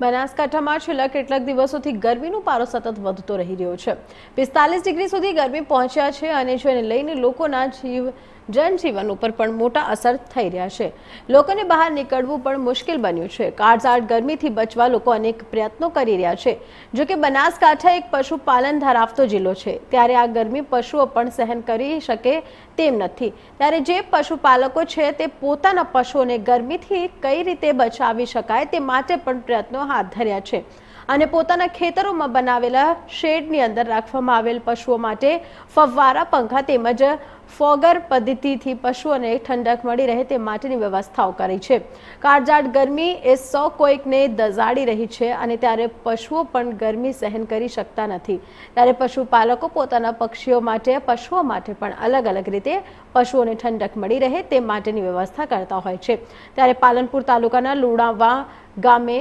બનાસકાંઠામાં છેલ્લા કેટલાક દિવસોથી ગરમીનો પારો સતત વધતો રહી રહ્યો છે. પિસ્તાલીસ ડિગ્રી સુધી ગરમી પહોંચ્યા છે અને જેને લઈને લોકોના જીવ જનજીવન ઉપર પણ મોટા અસર થઈ રહ્યા છે. લોકોને બહાર નીકળવું પણ મુશ્કેલ બન્યું છે. કાળઝાળ ગરમીથી બચવા લોકો અનેક પ્રયત્નો કરી રહ્યા છે. જો કે બનાસકાંઠા એક પશુપાલન ધરાવતો જિલ્લો છે. ત્યારે આ ગરમી પશુઓ પણ સહન કરી શકે તેમ નથી. ત્યારે જે પશુપાલકો છે તે પોતાના પશુઓને ગરમીથી કઈ રીતે બચાવી શકાય તે માટે પણ પ્રયત્નો હાથ ધર્યા છે. અને પોતાના ખેતરોમાં બનાવેલા શેડની અંદર રાખવામાં આવેલ પશુઓ માટે ફવારા, પંખા તેમજ ફોગર પદ્ધતિથી પશુઓને ઠંડક મળી રહે તે માટેની વ્યવસ્થાઓ કરી છે. કાળજાળ ગરમી એ સો કોઈકને દઝાડી રહી છે અને ત્યારે પશુઓ પણ ગરમી સહન કરી શકતા નથી. ત્યારે પશુપાલકો પોતાના પક્ષીઓ માટે, પશુઓ માટે પણ અલગ અલગ રીતે પશુઓને ઠંડક મળી રહે તે માટેની વ્યવસ્થા કરતા હોય છે. ત્યારે પાલનપુર તાલુકાના લુણાવા ગામે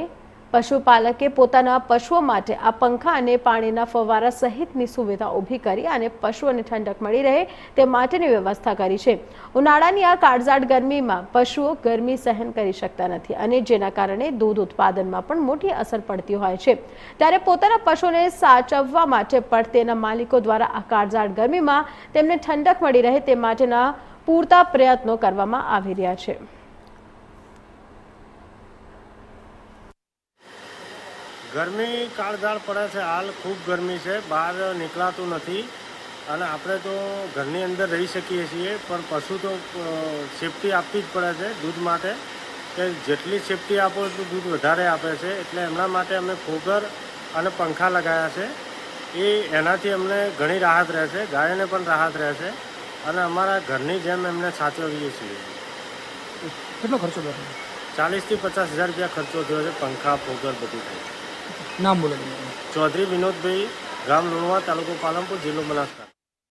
પશુપાલકે પોતાના પશુઓ માટે આ પંખા અને પાણીના ફવારા સહિતની સુવિધા ઊભી કરી અને પશુઓને ઠંડક મળી રહે તે માટેની વ્યવસ્થા કરી છે. ઉનાળાની આ કાળઝાળ ગરમીમાં પશુઓ ગરમી સહન કરી શકતા નથી અને જેના કારણે દૂધ ઉત્પાદનમાં પણ મોટી અસર પડતી હોય છે. ત્યારે પોતાના પશુઓને સાચવવા માટે પણ તેના માલિકો દ્વારા આ કાળઝાળ ગરમીમાં તેમને ઠંડક મળી રહે તે માટેના પૂરતા પ્રયત્નો કરવામાં આવી રહ્યા છે. ગરમી કાળઝાળ પડે છે. હાલ ખૂબ ગરમી છે. બહાર નીકળાતું નથી. અને આપણે તો ઘરની અંદર રહી શકીએ છીએ પણ પશુ તો સેફટી આપવી જ પડે છે દૂધ માટે. કે જેટલી સેફટી આપો એટલું દૂધ વધારે આપે છે. એટલે એમના માટે અમે ફોગર અને પંખા લગાવ્યા છે. એ એનાથી અમને ઘણી રાહત રહેશે ગાયોને પણ રાહત રહેશે અને અમારા ઘરની જેમ એમને સાચવીએ છીએ. કેટલો ખર્ચો થયો? ચાલીસથી પચાસ હજાર રૂપિયા ખર્ચો થયો છે. પંખા ફોગર બધું થઈ નામ બોલો ચૌધરી વિનોદભાઈ ગામ લુણવા તાલુકો પાલનપુર જિલ્લો બનાસકાંઠા.